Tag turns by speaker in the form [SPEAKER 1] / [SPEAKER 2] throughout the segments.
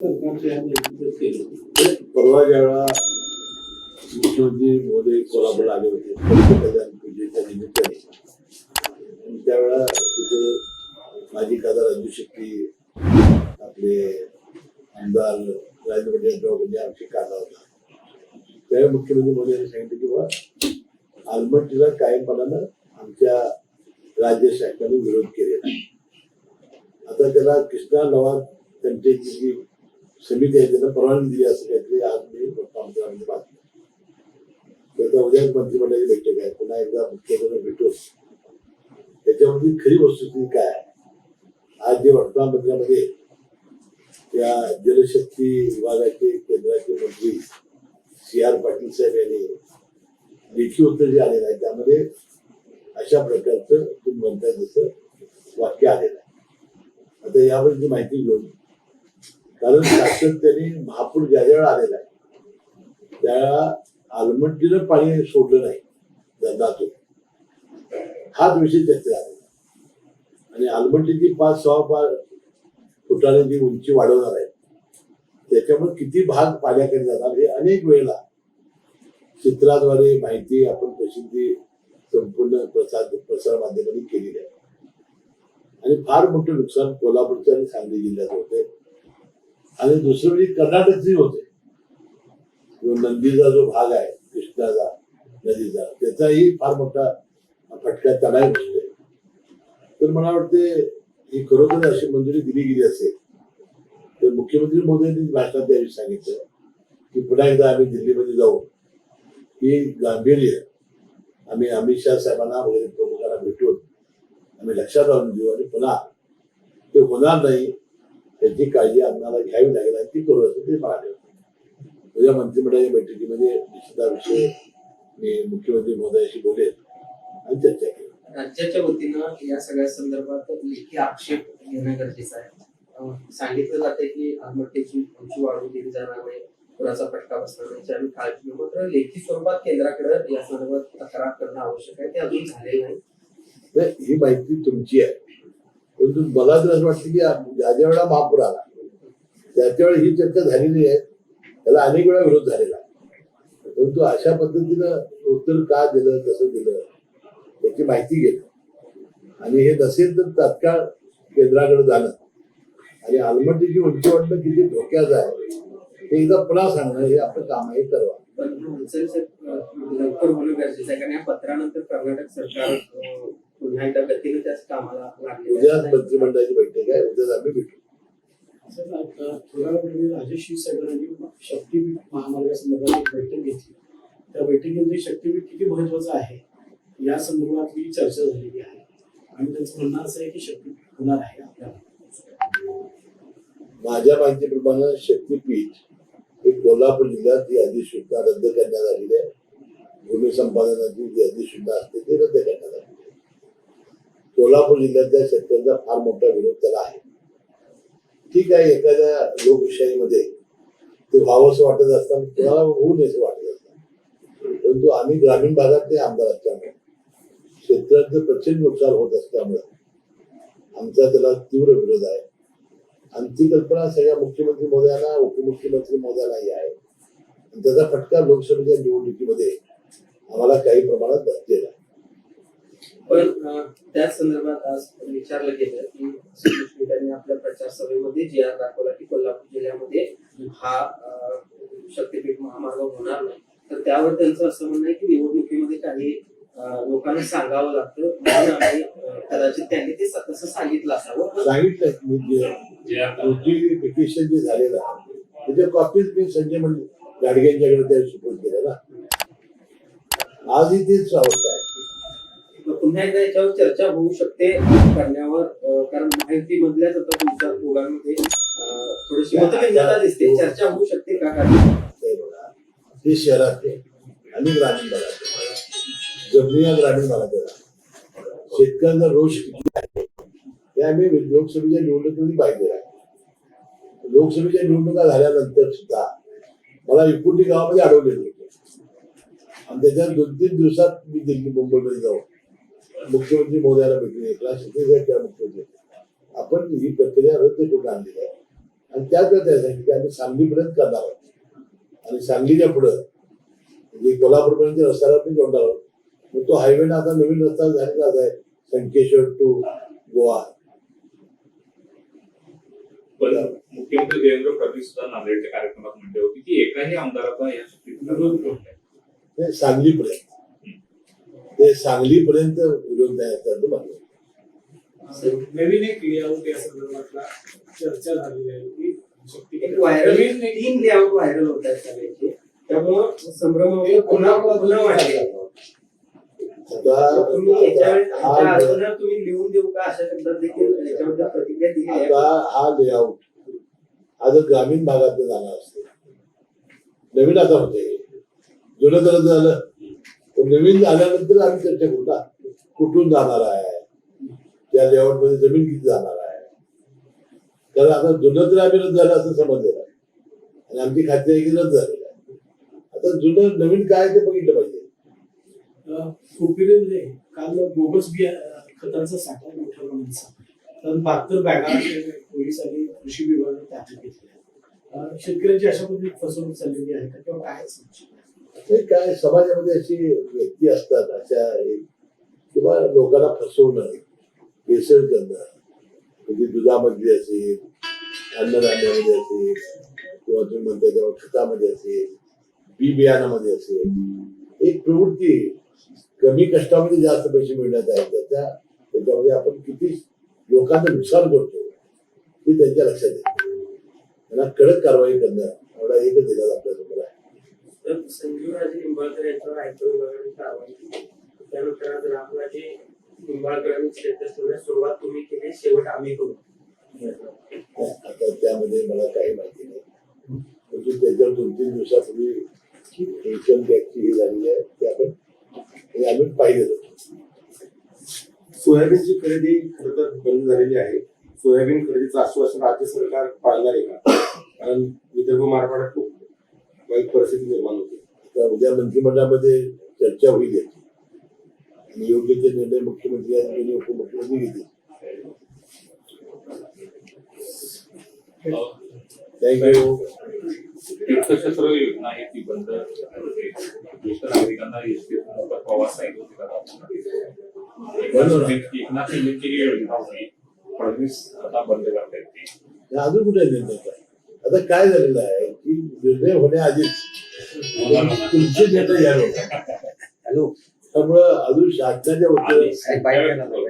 [SPEAKER 1] हो, परवा ज्यावेळा मुख्यमंत्री महोदय कोल्हापूरला आले होते पूजेच्या निमित्ताने. त्यावेळा तिथे माजी खासदार राजू शेट्टी आपले आमदार राजेंद्र पटेलराव म्हणजे आमची काढला होता. त्यावेळी मुख्यमंत्री मोदयांनी सांगितलं की बा आलमट्टीला कायमपणानं आमच्या राज्य शासनाने विरोध केलेला आता त्याला कृष्णा नवाब त्यांचे जी समिती आहे त्यांना परवानगी दिली असं काहीतरी आज मी मुख्यमंत्र्यांमध्ये बातमी त्याचा उद्या मंत्रिमंडळाची बैठक आहे. पुन्हा एकदा मुख्यमंत्र्यांना भेटून. त्याच्यामध्ये खरी वस्तुस्थिती काय आज जे वर्तमानपत्रामध्ये त्या जलशक्ती विभागाचे केंद्राचे मंत्री सी आर पाटील साहेब यांनी लेखी उत्तर जे आलेलं आहे त्यामध्ये अशा प्रकारचं तुम्ही म्हणताय जसं वाक्य आलेलं आहे. आता यावर जी माहिती घेऊन कारण सातत्याने महापूर ज्या ज्या आलेला आहे त्या आलमट्टीनं पाणी सोडलं नाही धंदातून हाच विषय त्याचे आलेला आणि आलमट्टीची पाच सहा पाच फुटाने जी उंची वाढवणार आहे त्याच्यामुळे किती भाग पाण्याकडे जाणार हे अनेक वेळेला चित्राद्वारे माहिती आपण प्रसिद्धी संपूर्ण प्रसार प्रसार माध्यमांनी केलेली आहे. आणि फार मोठं नुकसान कोल्हापूरचं आणि सांगली जिल्ह्यात होते आणि दुसरं म्हणजे कर्नाटकचंही होते. नंदीचा जो भाग आहे कृष्णाचा नदीचा त्याचाही फार मोठा फटका त्यालाही बसतोय तर मला वाटते ही खरोखर अशी मंजुरी दिली गेली असेल तर मुख्यमंत्री मोदयांनी भाषणात त्यावेळी सांगितलं की पुन्हा एकदा आम्ही दिल्लीमध्ये जाऊ ही गांभीर्य आम्ही अमित शहा साहेबांना वगैरे प्रमुखांना भेटून आम्ही लक्षात आणून देऊ आणि पुन्हा ते होणार नाही त्याची काळजी आम्हाला घ्यावी लागेल आणि ती करू असं ते म्हणाले उद्या मंत्रिमंडळाच्या बैठकीमध्ये निश्चित हा विषय मी मुख्यमंत्री महोदयाशी बोलेल आणि चर्चा केली.
[SPEAKER 2] राज्याच्या वतीनं या सगळ्या संदर्भात लेखी आक्षेप घेणं गरजेचं आहे. सांगितलं जाते की आत्महत्येची उंची वाढवून दिली जाणार नाही पुराचा फटका बसणार नाही आम्ही काळजी मात्र लेखी स्वरूपात केंद्राकडे या संदर्भात तक्रार करणं आवश्यक आहे. ते अजून झालेलं नाही
[SPEAKER 1] ही माहिती तुमची आहे. परंतु मला तर असं वाटतं की ज्या ज्या वेळेला महापूर आला त्याच्या वेळी ही चर्चा झालेली आहे त्याला अनेक वेळा विरोध झालेला परंतु अशा पद्धतीनं उत्तर का दिलं कसं दिलं याची माहिती घेणं आणि हे नसेल तर तात्काळ केंद्राकडे जाणं आणि आलमटीची उंची वाटणं किती धोक्याचं आहे हे एकदा पुन्हा सांगणं हे आपलं काम आहे करवा
[SPEAKER 2] पण लवकर होणं गरजेचं आहे कारण या पत्रानंतर कर्नाटक सरकार पुन्हा एकदा गतीनं त्याच कामाला लागले
[SPEAKER 1] उद्याच मंत्रिमंडळाची बैठक आहे उद्याच आम्ही भेटू.
[SPEAKER 3] सर, आता थोड्या वेळापूर्वी राजेश साहेबांनी शक्तीपीठ महामार्गासंदर्भात एक बैठक घेतली. त्या बैठकीमध्ये शक्तीपीठ किती महत्वाचं आहे या संदर्भातली चर्चा झालेली आहे. आणि त्यांचं म्हणणं असं आहे की शक्तीपीठ होणार आहे आपल्याला
[SPEAKER 1] माझ्या माहितीप्रमाणे शक्तीपीठ हे कोल्हापूर जिल्ह्यात ही अधिसूचना रद्द करण्यात आलेली आहे भूमी संपादनाची जी अधिसूचना असते ती रद्द करण्यात आहे. कोल्हापूर जिल्ह्यातल्या शेतकऱ्यांचा फार मोठा विरोध त्याला आहे. ठीक आहे एखाद्या लोकशाहीमध्ये ते व्हावंसं वाटत असताना कोणाला होऊ नये असं वाटत असतं परंतु आम्ही ग्रामीण भागातले आमदार असल्यामुळे शेतकऱ्यांचं प्रचंड नुकसान होत असल्यामुळे आमचा त्याला तीव्र विरोध आहे. आणि ती कल्पना सगळ्या मुख्यमंत्री महोदयांना उपमुख्यमंत्री महोदयालाही आहे. आणि त्याचा फटका लोकसभेच्या निवडणुकीमध्ये आम्हाला काही प्रमाणात बसलेला आहे.
[SPEAKER 2] पण त्याच संदर्भात आज विचारलं गेलं की यांनी आपल्या प्रचार सभेमध्ये जी आर दाखवला की कोल्हापूर जिल्ह्यामध्ये हा शक्तीपीठ महामार्ग होणार नाही. तर त्यावर त्यांचं असं म्हणणं आहे की निवडणुकीमध्ये काही लोकांना सांगावं लागतं. म्हणून आम्ही अं, कदाचित त्यांनी ते तसं सांगितलं असावं.
[SPEAKER 1] सांगितलं मी जे नोटिफिकेशन जे झालेलं आहे त्याच्या कॉपीज मी संजय मंडळ गाडग्यांच्याकडे त्या सुपूर्द केल्या ना आजही तीच अवस्था आहे.
[SPEAKER 2] पुन्हा एकदा याच्यावर चर्चा होऊ शकते करण्यावर कारण माहिती मधल्याच आता तुमच्या दोघांमध्ये थोडीशी मतभिन्नता दिसते. चर्चा होऊ शकते का कारण
[SPEAKER 1] बघा. हे शहरात आणि ग्रामीण भागात जमिनी ग्रामीण भागात शेतकऱ्यांचा रोष किती आहे? हे आम्ही लोकसभेच्या निवडणुकीमध्ये पाहिजे आहे. लोकसभेच्या निवडणुका झाल्यानंतर सुद्धा मला इकुटी गावामध्ये अडवलेले होते. आणि त्याच्या दोन तीन दिवसात मी दिल्ली मुंबईमध्ये जाऊन मुख्यमंत्री शिंदे साहेब त्या मुख्यमंत्री. आपण ही प्रक्रिया रद्द करून आणलेली आहे. आणि त्याला सांगितलं की आम्ही सांगलीपर्यंत करणार आहोत आणि सांगलीच्या पुढं म्हणजे कोल्हापूरपर्यंत रस्त्याला पण जोडणार आहोत मग तो हायवे आता नवीन रस्ता झालेलाच आहे. संकेश्वर टू गोवा.
[SPEAKER 4] पण मुख्यमंत्री देवेंद्र फडणवीस सुद्धा नांदेडच्या कार्यक्रमात म्हणले होते की एकाही आमदाराचा या
[SPEAKER 1] सांगलीपर्यंत. ते सांगलीपर्यंत विरोध नाही असं म्हणलं
[SPEAKER 3] नवीन एक लेआउट या संदर्भातला चर्चा झालेली आहे की शक्ती
[SPEAKER 2] एक व्हायरल तीन लेआउट व्हायरल होत आहेत सगळ्याचे. त्यामुळं संभ्रम पुन्हा पुन्हा वाढले.
[SPEAKER 1] आता
[SPEAKER 2] तुम्ही
[SPEAKER 1] हा
[SPEAKER 2] लिहून देऊ का अशा शब्दात देखील याच्याबद्दल प्रतिक्रिया दिली आहे?
[SPEAKER 1] आता हा लेआउट हा जर ग्रामीण भागात जाणार असते. नवीन आता होते जुनं जर झालं तर नवीन झाल्यानंतर आम्ही चर्चा करू ना कुठून जाणार आहे? त्या लेआउटमध्ये जमीन किती जाणार आहे? कारण आता जुनं तर आम्ही रद्द झालं असं समजलेलं आहे आणि आमची खात्री आहे की रद्द झालेलं आहे आता जुनं नवीन काय ते बघितलं पाहिजे.
[SPEAKER 3] कोपिरेमध्ये म्हणजे काल बोगस बिया खतांचा साठा मोठ्या प्रमाणात तर बहात्तर बॅगा पोलिसांनी कृषी विभागाने ताब्यात घेतल्या शेतकऱ्यांची अशा पद्धतीने फसवणूक चाललेली आहे का? किंवा काय समजू
[SPEAKER 1] ते काय समाजामध्ये अशी व्यक्ती असतात अशा एक किंवा लोकांना फसवणं भेसळ करणं म्हणजे दुधामध्ये असेल अन्नधान्यामध्ये असेल किंवा तुम्ही म्हणता तेव्हा खतामध्ये असेल बी बियाणामध्ये असेल एक प्रवृत्ती कमी कष्टामध्ये जास्त पैसे मिळण्यात आहे त्याच्या त्याच्यामध्ये आपण किती लोकांचं नुकसान करतो हे त्यांच्या लक्षात येते. त्यांना कडक कारवाई करणं एवढा एकच दिला आपल्यासमोर आहे
[SPEAKER 5] तर संजीवराजे निंबाळकर यांच्यावर आयकर विभागाने कारवाई केली त्यानंतर आज रामराजे निंबाळकरांनी स्टेटस ठेवण्यास सुरुवात तुम्ही केली शेवट आम्ही करू.
[SPEAKER 1] आता त्यामध्ये मला काही माहिती नाही. परंतु त्याच्यावर दोन तीन दिवसापूर्वी इन्कम टॅक्सची ही झालेली आहे ते आपण हे आम्ही पाहिलेलं
[SPEAKER 6] सोयाबीनची खरेदी खरं तर बंद झालेली आहे. सोयाबीन खरेदीचं आश्वासन राज्य सरकार पाळणार आहे का? कारण विदर्भ मराठवाड्यात खूप वाईट परिस्थिती निर्माण होते.
[SPEAKER 1] उद्या मंत्रिमंडळामध्ये चर्चा होईल याची. आणि योग्य ते निर्णय मुख्यमंत्री आणि उपमुख्यमंत्री घेतील.
[SPEAKER 4] तीर्थक्षेत्र योजना आहे ती बंद करते. ज्येष्ठ नागरिकांना एसटी प्रवास. एकनाथ शिंदेची ही योजना होती. फडणवीस आता बंद करतायत ती.
[SPEAKER 1] अजून कुठे निर्णय आता? काय झालेलं आहे की निर्णय होण्याआधीच तुमचे निर्णय घ्यावे
[SPEAKER 4] हॅलो.
[SPEAKER 1] त्यामुळं अजून शासनाच्या वतीनं
[SPEAKER 4] होणार आहे का
[SPEAKER 1] हे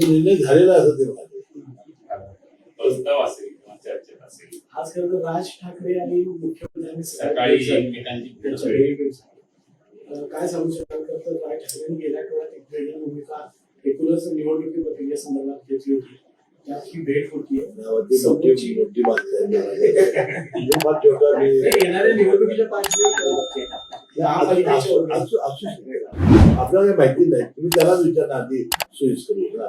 [SPEAKER 1] निर्णय झालेला असं ते म्हणाले
[SPEAKER 4] प्रस्ताव असेल किंवा चर्चेत असेल
[SPEAKER 3] आज खरं तर राज ठाकरे आणि मुख्यमंत्र्यांनी
[SPEAKER 4] सकाळी एकमेकांची भेट
[SPEAKER 3] त्यांच्या
[SPEAKER 4] झाली.
[SPEAKER 3] वेळी अं, काय सांगू शकाल तर तर राज ठाकरेंनी गेल्या आठवड्यात एक वेगळी भूमिका एकूणच निवडणुकी प्रक्रियेसंदर्भात घेतली होती त्यात ही भेट होतीये
[SPEAKER 1] नावाची मोठी मोठी माणसं आहेत. मी फार छोटा मी
[SPEAKER 3] येणाऱ्या निवडणुकीच्या पाच
[SPEAKER 1] असू- असू- असू- असू शकेल. आपल्याला काही माहिती नाही तुम्ही त्यालाच विचारणार आधी सोयीस्कर ना